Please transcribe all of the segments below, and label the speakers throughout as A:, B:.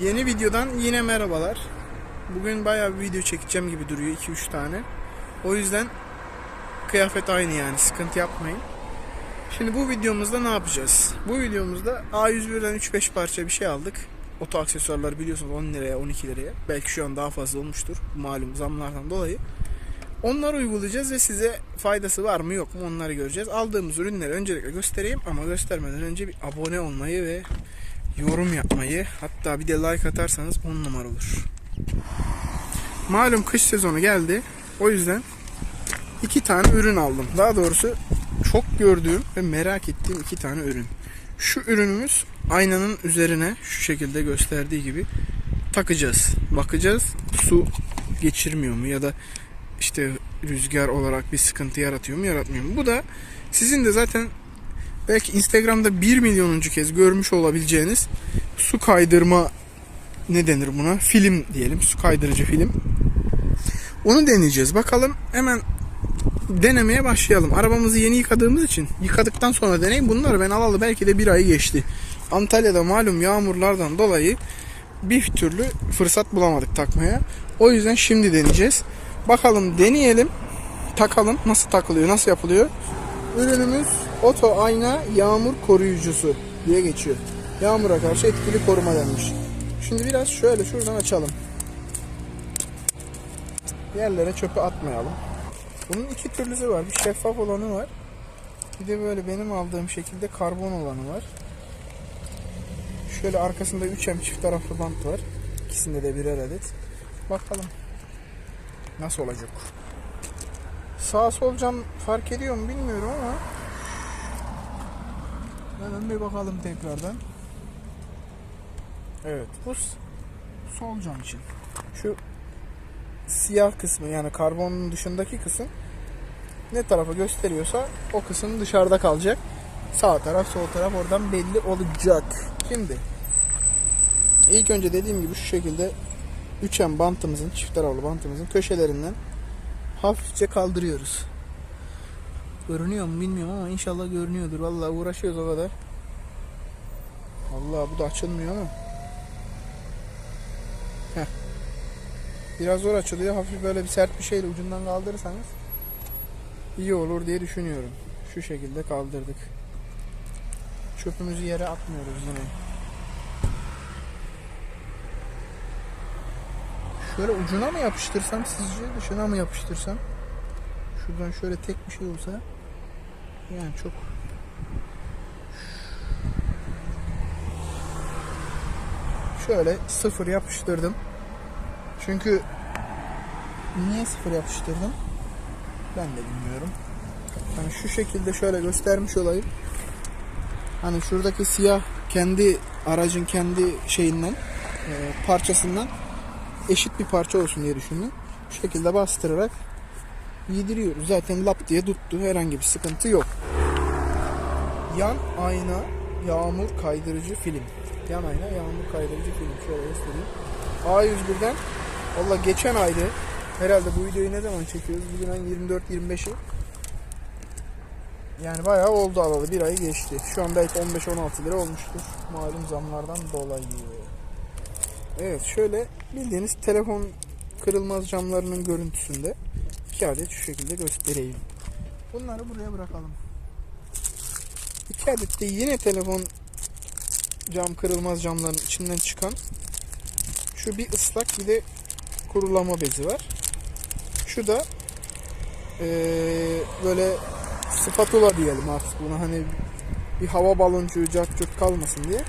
A: Yeni videodan yine merhabalar. Bugün bayağı bir video çekeceğim gibi duruyor 2-3 tane. O yüzden kıyafet aynı yani sıkıntı yapmayın. Şimdi bu videomuzda ne yapacağız? Bu videomuzda A101'den 3-5 parça bir şey aldık. Oto aksesuarlar biliyorsunuz 10 liraya 12 liraya. Belki şu an daha fazla olmuştur malum zamlardan dolayı. Onları uygulayacağız ve size faydası var mı yok mu onları göreceğiz. Aldığımız ürünleri öncelikle göstereyim ama göstermeden önce bir abone olmayı ve yorum yapmayı hatta bir de like atarsanız 10 numara olur. Malum kış sezonu geldi. O yüzden iki tane ürün aldım. Daha doğrusu çok gördüğüm ve merak ettiğim iki tane ürün. Şu ürünümüz aynanın üzerine şu şekilde gösterdiği gibi takacağız. Bakacağız su geçirmiyor mu ya da işte rüzgar olarak bir sıkıntı yaratıyor mu yaratmıyor mu. Bu da sizin de zaten belki Instagram'da 1 milyonuncu kez görmüş olabileceğiniz su kaydırma ne denir buna? Film diyelim. Su kaydırıcı film. Onu deneyeceğiz. Bakalım hemen denemeye başlayalım. Arabamızı yeni yıkadığımız için yıkadıktan sonra deneyim. Bunları ben alalı belki de bir ay geçti. Antalya'da malum yağmurlardan dolayı bir türlü fırsat bulamadık takmaya. O yüzden şimdi deneyeceğiz. Bakalım deneyelim. Takalım. Nasıl takılıyor? Nasıl yapılıyor? Ürünümüz Oto Ayna Yağmur Koruyucusu diye geçiyor. Yağmura karşı etkili koruma denmiş. Şimdi biraz şöyle şuradan açalım. Yerlere çöpü atmayalım. Bunun iki türlüsü var. Bir şeffaf olanı var. Bir de böyle benim aldığım şekilde karbon olanı var. Şöyle arkasında 3M çift taraflı bant var. İkisinde de birer adet. Bakalım nasıl olacak. Sağ sol cam fark ediyor mu bilmiyorum ama Hemen bir bakalım tekrardan. Evet bu sol cam için. Şu siyah kısmı yani karbonun dışındaki kısım ne tarafa gösteriyorsa o kısım dışarıda kalacak. Sağ taraf sol taraf oradan belli olacak. Şimdi ilk önce dediğim gibi şu şekilde 3M bantımızın çift taraflı bantımızın köşelerinden hafifçe kaldırıyoruz. Görünüyor mu bilmiyorum ama inşallah görünüyordur. Vallahi uğraşıyoruz o kadar. Allah bu da açılmıyor ama. Heh. Biraz zor açılıyor. Hafif böyle bir sert bir şeyle ucundan kaldırırsanız iyi olur diye düşünüyorum. Şu şekilde kaldırdık. Çöpümüzü yere atmıyoruz yine. Şöyle ucuna mı yapıştırsam sizce dışına mı yapıştırsam? Şuradan şöyle tek bir şey olsa yani çok şöyle sıfır yapıştırdım. Çünkü niye sıfır yapıştırdım? Ben de bilmiyorum. Hani şu şekilde şöyle göstermiş olayım. Hani şuradaki siyah kendi aracın kendi şeyinden e, parçasından eşit bir parça olsun diye düşündüm. Bu şekilde bastırarak yediriyoruz. Zaten lap diye tuttu. Herhangi bir sıkıntı yok. Yan ayna yağmur kaydırıcı film. Yan ayna yağmur kaydırıcı film. Şöyle göstereyim. A101'den valla geçen aydı. Herhalde bu videoyu ne zaman çekiyoruz? Bugün ayın 24-25'i. Yani bayağı oldu alalı. Bir ay geçti. Şu an belki 15-16 lira olmuştur. Malum zamlardan dolayı. Evet şöyle bildiğiniz telefon kırılmaz camlarının görüntüsünde iki adet şu şekilde göstereyim. Bunları buraya bırakalım. İki adet de yine telefon cam kırılmaz camların içinden çıkan şu bir ıslak bir de kurulama bezi var. Şu da eee, böyle spatula diyelim artık buna hani bir hava baloncuğu cart kalmasın diye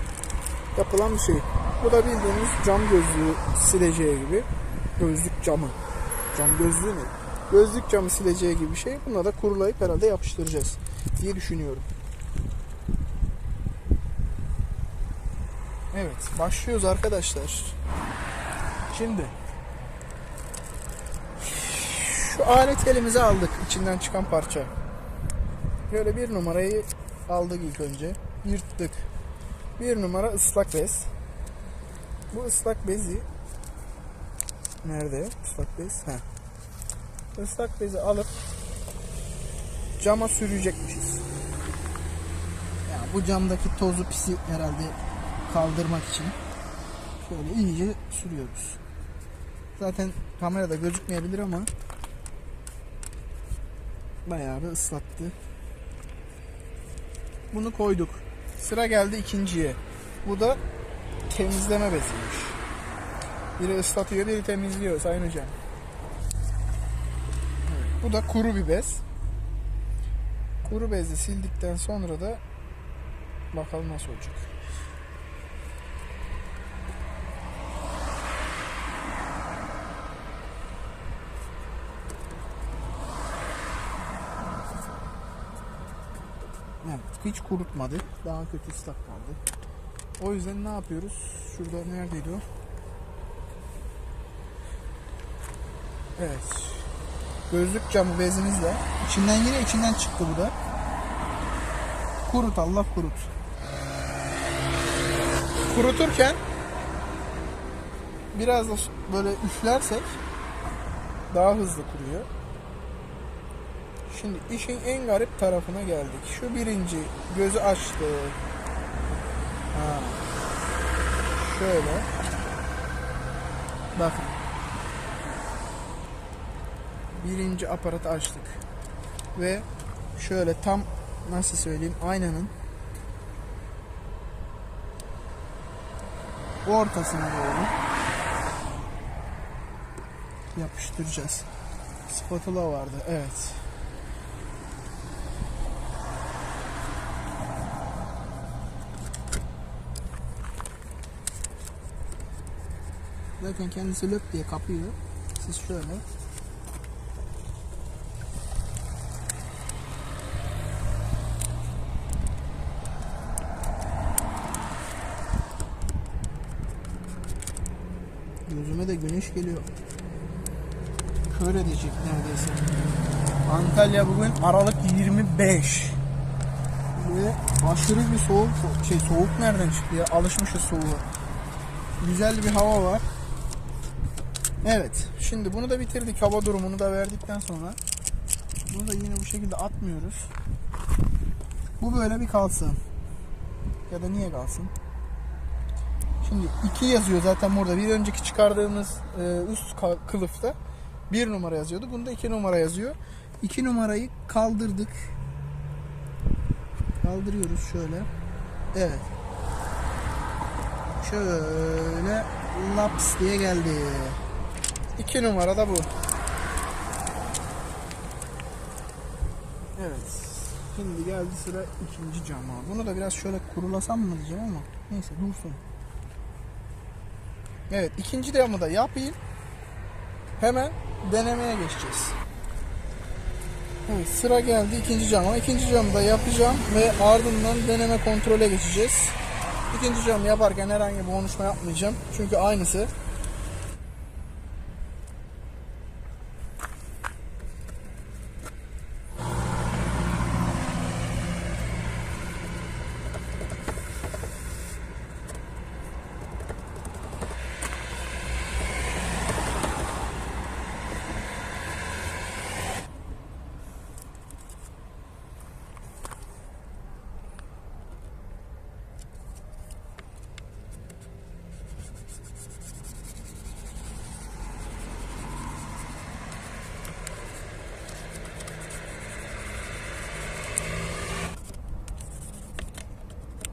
A: yapılan bir şey. Bu da bildiğimiz cam gözlüğü sileceği gibi. Gözlük camı. Cam gözlüğü ne? Gözlük camı sileceği gibi bir şey. Buna da kurulayıp herhalde yapıştıracağız diye düşünüyorum. Evet, başlıyoruz arkadaşlar. Şimdi şu alet elimize aldık içinden çıkan parça. Böyle bir numarayı aldık ilk önce. Yırttık. Bir numara ıslak bez. Bu ıslak bezi nerede? Islak bez. Ha. Islak bezi alıp cama sürecekmişiz. Ya bu camdaki tozu pisi herhalde kaldırmak için. Şöyle iyice sürüyoruz. Zaten kamerada gözükmeyebilir ama bayağı bir ıslattı. Bunu koyduk. Sıra geldi ikinciye. Bu da temizleme beziymiş. Biri ıslatıyor, biri temizliyor Sayın Hocam. Bu da kuru bir bez. Kuru bezle sildikten sonra da bakalım nasıl olacak. Evet, hiç kurutmadı. Daha kötü ıslak kaldı. O yüzden ne yapıyoruz? Şurada neredeydi o? Evet. Gözlük camı bezimizle. İçinden yine içinden çıktı bu da. Kurut Allah kurut. Kuruturken biraz da böyle üflersek daha hızlı kuruyor. Şimdi işin en garip tarafına geldik. Şu birinci gözü açtı. Ha. Şöyle. Bakın. Birinci aparatı açtık. Ve şöyle tam nasıl söyleyeyim aynanın ortasına doğru yapıştıracağız. Spatula vardı. Evet. Zaten kendisi lök diye kapıyor. Siz şöyle Gözüme de güneş geliyor. Kör edecek neredeyse. Antalya bugün Aralık 25. Ve aşırı bir soğuk, şey soğuk nereden çıktı ya? Alışmışız soğuğa. Güzel bir hava var. Evet. Şimdi bunu da bitirdik. Hava durumunu da verdikten sonra bunu da yine bu şekilde atmıyoruz. Bu böyle bir kalsın. Ya da niye kalsın? Şimdi 2 yazıyor zaten burada. Bir önceki çıkardığımız e, üst kılıfta 1 numara yazıyordu. Bunda 2 numara yazıyor. 2 numarayı kaldırdık. Kaldırıyoruz şöyle. Evet. Şöyle laps diye geldi. 2 numara da bu. Evet. Şimdi geldi sıra ikinci cama. Bunu da biraz şöyle kurulasam mı diyeceğim ama neyse dursun. Evet ikinci camı da yapayım. Hemen denemeye geçeceğiz. Evet sıra geldi ikinci cama. İkinci camı da yapacağım ve ardından deneme kontrole geçeceğiz. İkinci camı yaparken herhangi bir konuşma yapmayacağım. Çünkü aynısı.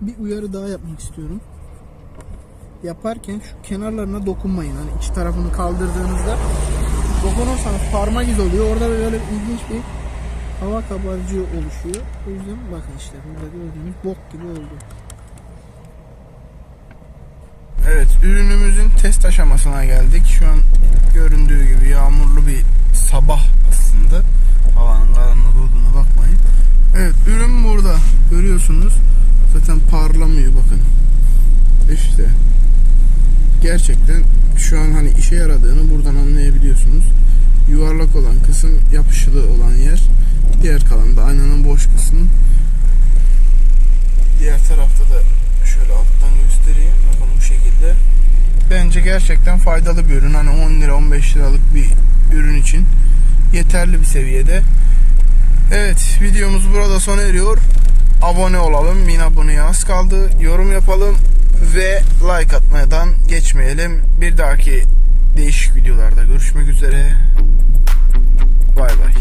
A: Bir uyarı daha yapmak istiyorum. Yaparken şu kenarlarına dokunmayın. Hani iç tarafını kaldırdığınızda dokunursanız parmak iz oluyor. Orada böyle ilginç bir hava kabarcığı oluşuyor. O yüzden bakın işte burada gördüğünüz bok gibi oldu. Evet ürünümüzün test aşamasına geldik. Şu an göründüğü gibi yağmurlu bir sabah aslında. Havanın karanlık olduğuna bakmayın. Evet ürün burada. Görüyorsunuz. Zaten parlamıyor bakın. İşte gerçekten şu an hani işe yaradığını buradan anlayabiliyorsunuz. Yuvarlak olan kısım yapışılı olan yer. Diğer kalan da aynanın boş kısmı. Diğer tarafta da şöyle alttan göstereyim. Bakın bu şekilde. Bence gerçekten faydalı bir ürün. Hani 10 lira 15 liralık bir ürün için yeterli bir seviyede. Evet videomuz burada sona eriyor. Abone olalım. Bin aboneye az kaldı. Yorum yapalım. Ve like atmadan geçmeyelim. Bir dahaki değişik videolarda görüşmek üzere. Bay bay.